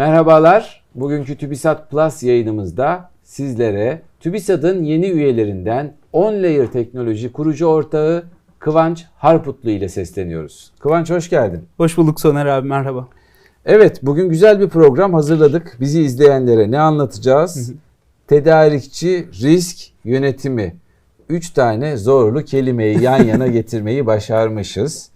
Merhabalar. Bugünkü TÜBİSAT Plus yayınımızda sizlere TÜBİSAT'ın yeni üyelerinden 10 Layer Teknoloji kurucu ortağı Kıvanç Harputlu ile sesleniyoruz. Kıvanç hoş geldin. Hoş bulduk Soner abi merhaba. Evet bugün güzel bir program hazırladık. Bizi izleyenlere ne anlatacağız? Tedarikçi risk yönetimi. Üç tane zorlu kelimeyi yan yana getirmeyi başarmışız.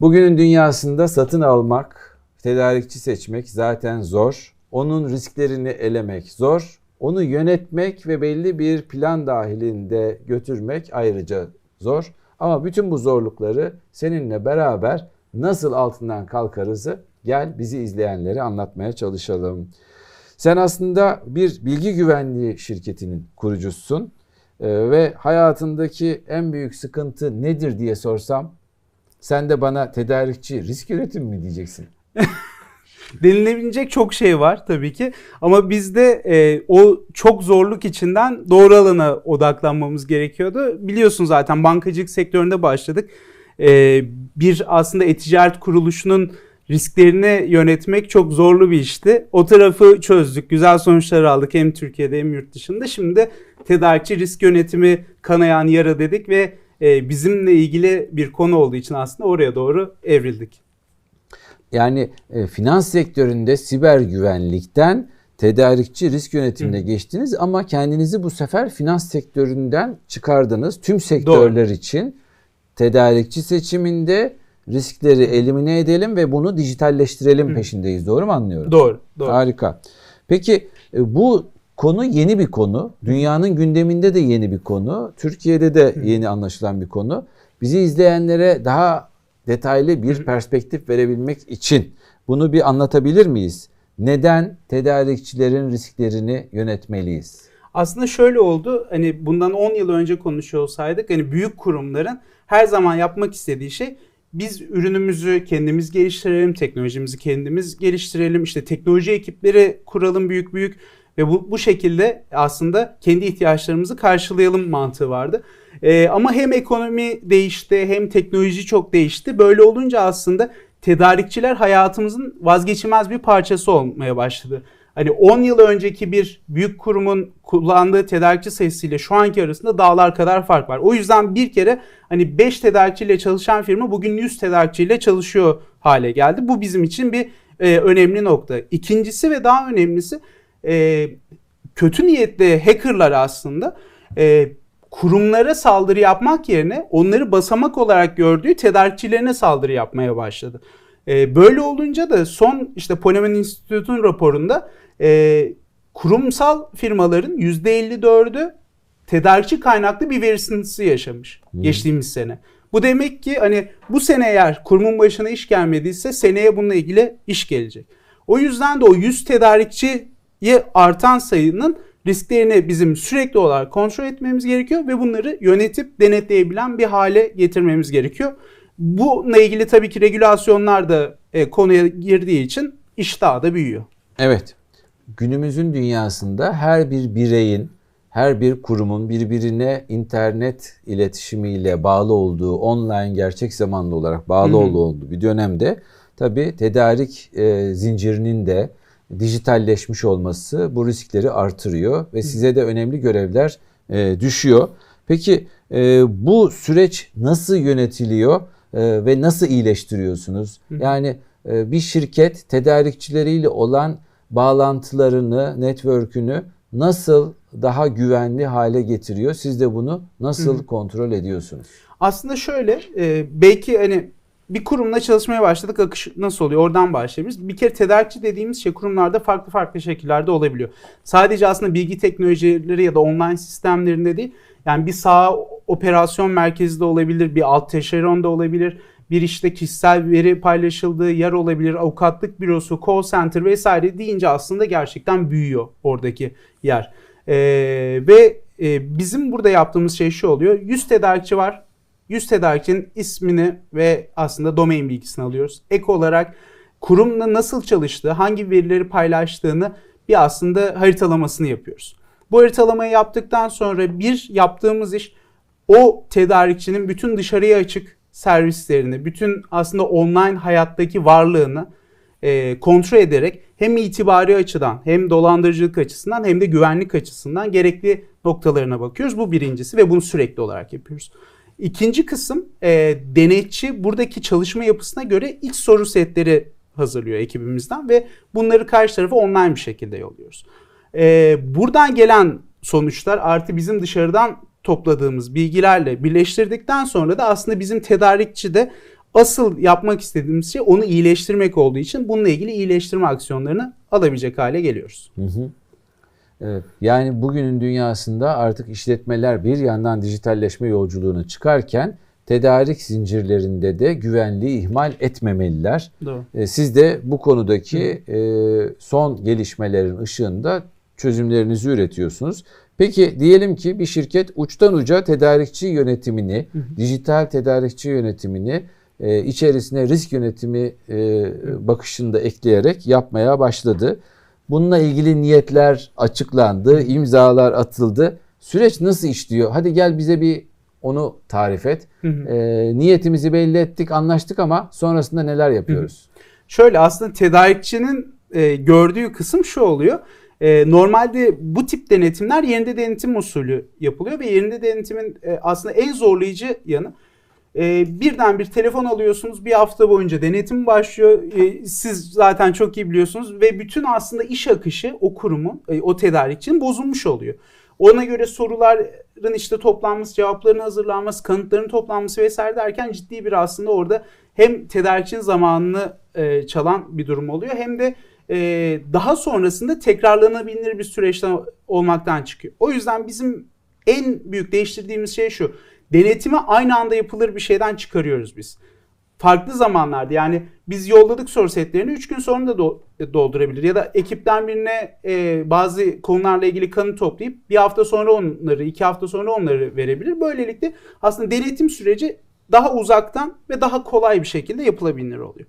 Bugünün dünyasında satın almak, tedarikçi seçmek zaten zor. Onun risklerini elemek zor. Onu yönetmek ve belli bir plan dahilinde götürmek ayrıca zor. Ama bütün bu zorlukları seninle beraber nasıl altından kalkarızı gel bizi izleyenlere anlatmaya çalışalım. Sen aslında bir bilgi güvenliği şirketinin kurucusun Ee, ve hayatındaki en büyük sıkıntı nedir diye sorsam sen de bana tedarikçi risk yönetimi mi diyeceksin? Denilebilecek çok şey var tabii ki ama bizde e, o çok zorluk içinden doğru alana odaklanmamız gerekiyordu. Biliyorsun zaten bankacılık sektöründe başladık. E, bir aslında e-ticaret kuruluşunun risklerini yönetmek çok zorlu bir işti. O tarafı çözdük. Güzel sonuçlar aldık hem Türkiye'de hem yurt dışında. Şimdi de tedarikçi risk yönetimi kanayan yara dedik ve e, bizimle ilgili bir konu olduğu için aslında oraya doğru evrildik. Yani e, finans sektöründe siber güvenlikten tedarikçi risk yönetimine geçtiniz ama kendinizi bu sefer finans sektöründen çıkardınız. Tüm sektörler için tedarikçi seçiminde riskleri elimine edelim ve bunu dijitalleştirelim peşindeyiz. Doğru mu anlıyorum? Doğru, doğru. Harika. Peki e, bu konu yeni bir konu. Dünyanın gündeminde de yeni bir konu. Türkiye'de de yeni anlaşılan bir konu. Bizi izleyenlere daha detaylı bir perspektif verebilmek için bunu bir anlatabilir miyiz? Neden tedarikçilerin risklerini yönetmeliyiz? Aslında şöyle oldu. Hani bundan 10 yıl önce konuşuyor olsaydık hani büyük kurumların her zaman yapmak istediği şey biz ürünümüzü kendimiz geliştirelim, teknolojimizi kendimiz geliştirelim, işte teknoloji ekipleri kuralım büyük büyük ve bu, bu şekilde aslında kendi ihtiyaçlarımızı karşılayalım mantığı vardı. Ee, ama hem ekonomi değişti hem teknoloji çok değişti. Böyle olunca aslında tedarikçiler hayatımızın vazgeçilmez bir parçası olmaya başladı. Hani 10 yıl önceki bir büyük kurumun kullandığı tedarikçi sayısıyla şu anki arasında dağlar kadar fark var. O yüzden bir kere hani 5 tedarikçiyle çalışan firma bugün 100 tedarikçiyle çalışıyor hale geldi. Bu bizim için bir e, önemli nokta. İkincisi ve daha önemlisi e, kötü niyetli hackerlar aslında e, kurumlara saldırı yapmak yerine onları basamak olarak gördüğü tedarikçilerine saldırı yapmaya başladı. E, böyle olunca da son işte Poneman Institute'un raporunda e, kurumsal firmaların %54'ü tedarikçi kaynaklı bir veri sıkıntısı yaşamış Hmm. geçtiğimiz sene. Bu demek ki hani bu sene eğer kurumun başına iş gelmediyse seneye bununla ilgili iş gelecek. O yüzden de o 100 tedarikçiye artan sayının risklerini bizim sürekli olarak kontrol etmemiz gerekiyor ve bunları yönetip denetleyebilen bir hale getirmemiz gerekiyor. Bununla ilgili tabii ki regülasyonlar da e, konuya girdiği için iş daha da büyüyor. Evet. Günümüzün dünyasında her bir bireyin, her bir kurumun birbirine internet iletişimiyle bağlı olduğu, online gerçek zamanlı olarak bağlı olduğu bir dönemde tabii tedarik e, zincirinin de dijitalleşmiş olması bu riskleri artırıyor ve size de önemli görevler e, düşüyor. Peki e, bu süreç nasıl yönetiliyor e, ve nasıl iyileştiriyorsunuz? Yani e, bir şirket tedarikçileriyle olan bağlantılarını, network'ünü nasıl daha güvenli hale getiriyor? Siz de bunu nasıl kontrol ediyorsunuz? Aslında şöyle e, belki hani bir kurumla çalışmaya başladık akış nasıl oluyor oradan başlayabiliriz. Bir kere tedarikçi dediğimiz şey kurumlarda farklı farklı şekillerde olabiliyor. Sadece aslında bilgi teknolojileri ya da online sistemlerinde değil yani bir sağ operasyon merkezi de olabilir, bir alt taşeron da olabilir. Bir işte kişisel veri paylaşıldığı yer olabilir, avukatlık bürosu, call center vesaire deyince aslında gerçekten büyüyor oradaki yer. Ee, ve e, bizim burada yaptığımız şey şu oluyor. 100 tedarikçi var. 100 tedarikçinin ismini ve aslında domain bilgisini alıyoruz. Ek olarak kurumla nasıl çalıştığı, hangi verileri paylaştığını bir aslında haritalamasını yapıyoruz. Bu haritalamayı yaptıktan sonra bir yaptığımız iş o tedarikçinin bütün dışarıya açık servislerini, bütün aslında online hayattaki varlığını e, kontrol ederek hem itibari açıdan hem dolandırıcılık açısından hem de güvenlik açısından gerekli noktalarına bakıyoruz. Bu birincisi ve bunu sürekli olarak yapıyoruz. İkinci kısım e, denetçi buradaki çalışma yapısına göre ilk soru setleri hazırlıyor ekibimizden ve bunları karşı tarafa online bir şekilde yolluyoruz. E, buradan gelen sonuçlar artı bizim dışarıdan topladığımız bilgilerle birleştirdikten sonra da aslında bizim tedarikçi de asıl yapmak istediğimiz şey onu iyileştirmek olduğu için bununla ilgili iyileştirme aksiyonlarını alabilecek hale geliyoruz. Hı hı. Evet. Yani bugünün dünyasında artık işletmeler bir yandan dijitalleşme yolculuğuna çıkarken tedarik zincirlerinde de güvenliği ihmal etmemeliler. Doğru. E, Siz de bu konudaki e, son gelişmelerin ışığında çözümlerinizi üretiyorsunuz. Peki diyelim ki bir şirket uçtan uca tedarikçi yönetimini, dijital tedarikçi yönetimini e, içerisine risk yönetimi e, bakışında ekleyerek yapmaya başladı. Bununla ilgili niyetler açıklandı, imzalar atıldı. Süreç nasıl işliyor? Hadi gel bize bir onu tarif et. Hı hı. E, niyetimizi belli ettik, anlaştık ama sonrasında neler yapıyoruz? Şöyle aslında tedarikçinin e, gördüğü kısım şu oluyor. E, normalde bu tip denetimler yerinde denetim usulü yapılıyor ve yerinde denetimin e, aslında en zorlayıcı yanı e, birden bir telefon alıyorsunuz bir hafta boyunca denetim başlıyor. E, siz zaten çok iyi biliyorsunuz ve bütün aslında iş akışı o kurumun, e, o tedarikçinin bozulmuş oluyor. Ona göre soruların işte toplanması, cevapların hazırlanması, kanıtların toplanması vesaire derken ciddi bir aslında orada hem tedarikçinin zamanını e, çalan bir durum oluyor hem de e, daha sonrasında tekrarlanabilir bir süreçten olmaktan çıkıyor. O yüzden bizim en büyük değiştirdiğimiz şey şu. Denetimi aynı anda yapılır bir şeyden çıkarıyoruz biz. Farklı zamanlarda yani biz yolladık soru setlerini 3 gün sonra da do- doldurabilir. Ya da ekipten birine e, bazı konularla ilgili kanı toplayıp bir hafta sonra onları, iki hafta sonra onları verebilir. Böylelikle aslında denetim süreci daha uzaktan ve daha kolay bir şekilde yapılabilir oluyor.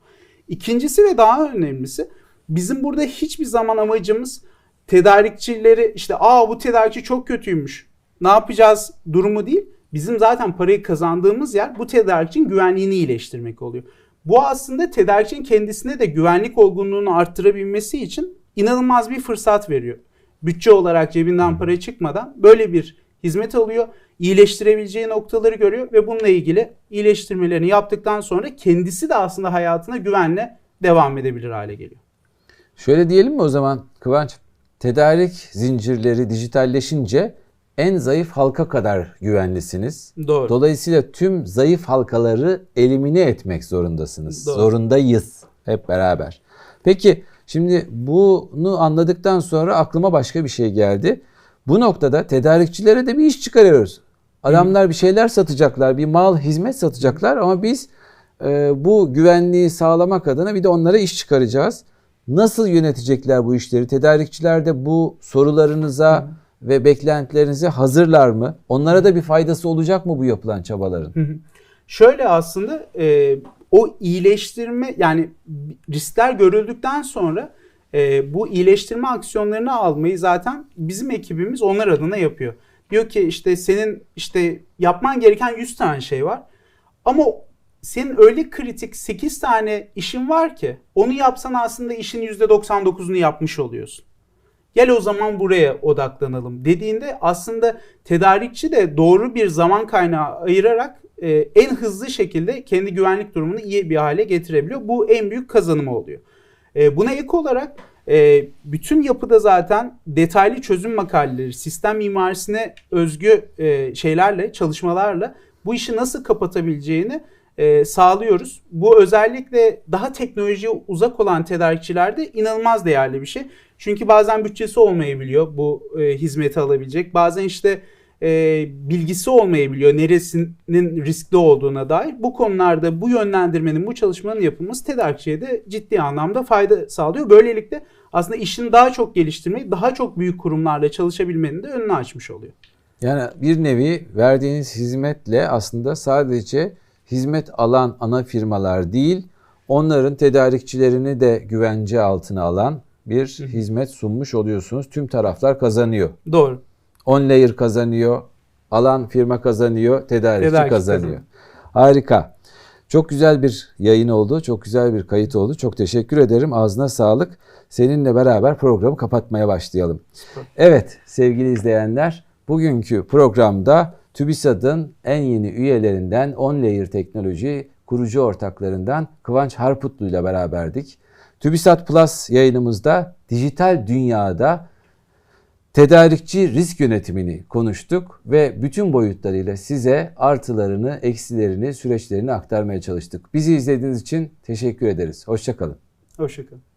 İkincisi ve daha önemlisi bizim burada hiçbir zaman amacımız tedarikçileri işte aa bu tedarikçi çok kötüymüş ne yapacağız durumu değil. Bizim zaten parayı kazandığımız yer bu tedarikçinin güvenliğini iyileştirmek oluyor. Bu aslında tedarikçinin kendisine de güvenlik olgunluğunu arttırabilmesi için inanılmaz bir fırsat veriyor. Bütçe olarak cebinden para çıkmadan böyle bir hizmet alıyor. iyileştirebileceği noktaları görüyor ve bununla ilgili iyileştirmelerini yaptıktan sonra kendisi de aslında hayatına güvenle devam edebilir hale geliyor. Şöyle diyelim mi o zaman Kıvanç? Tedarik zincirleri dijitalleşince en zayıf halka kadar güvenlisiniz. Doğru. Dolayısıyla tüm zayıf halkaları elimine etmek zorundasınız. Doğru. Zorundayız hep beraber. Peki şimdi bunu anladıktan sonra aklıma başka bir şey geldi. Bu noktada tedarikçilere de bir iş çıkarıyoruz. Adamlar bir şeyler satacaklar, bir mal, hizmet satacaklar ama biz e, bu güvenliği sağlamak adına bir de onlara iş çıkaracağız. Nasıl yönetecekler bu işleri? Tedarikçiler de bu sorularınıza ve beklentilerinize hazırlar mı? Onlara da bir faydası olacak mı bu yapılan çabaların? Şöyle aslında e, o iyileştirme yani riskler görüldükten sonra e, bu iyileştirme aksiyonlarını almayı zaten bizim ekibimiz onlar adına yapıyor. Diyor ki işte senin işte yapman gereken 100 tane şey var ama senin öyle kritik 8 tane işin var ki onu yapsan aslında işin %99'unu yapmış oluyorsun. Gel o zaman buraya odaklanalım dediğinde aslında tedarikçi de doğru bir zaman kaynağı ayırarak e, en hızlı şekilde kendi güvenlik durumunu iyi bir hale getirebiliyor. Bu en büyük kazanımı oluyor. E, buna ek olarak e, bütün yapıda zaten detaylı çözüm makaleleri, sistem mimarisine özgü e, şeylerle, çalışmalarla bu işi nasıl kapatabileceğini e, sağlıyoruz. Bu özellikle daha teknolojiye uzak olan tedarikçilerde inanılmaz değerli bir şey. Çünkü bazen bütçesi olmayabiliyor bu e, hizmeti alabilecek. Bazen işte e, bilgisi olmayabiliyor neresinin riskli olduğuna dair. Bu konularda bu yönlendirmenin, bu çalışmanın yapılması tedarikçiye de ciddi anlamda fayda sağlıyor. Böylelikle aslında işini daha çok geliştirmeyi, daha çok büyük kurumlarla çalışabilmenin de önünü açmış oluyor. Yani bir nevi verdiğiniz hizmetle aslında sadece hizmet alan ana firmalar değil, onların tedarikçilerini de güvence altına alan bir hizmet sunmuş oluyorsunuz. Tüm taraflar kazanıyor. Doğru. On layer kazanıyor, alan firma kazanıyor, tedarikçi Tedarikçi kazanıyor. kazanıyor. Harika. Çok güzel bir yayın oldu. Çok güzel bir kayıt oldu. Çok teşekkür ederim. Ağzına sağlık. Seninle beraber programı kapatmaya başlayalım. Evet sevgili izleyenler bugünkü programda TÜBİSAD'ın en yeni üyelerinden OnLayer Teknoloji kurucu ortaklarından Kıvanç Harputlu ile beraberdik. TÜBİSAD Plus yayınımızda dijital dünyada tedarikçi risk yönetimini konuştuk ve bütün boyutlarıyla size artılarını, eksilerini, süreçlerini aktarmaya çalıştık. Bizi izlediğiniz için teşekkür ederiz. Hoşçakalın. Hoşçakalın.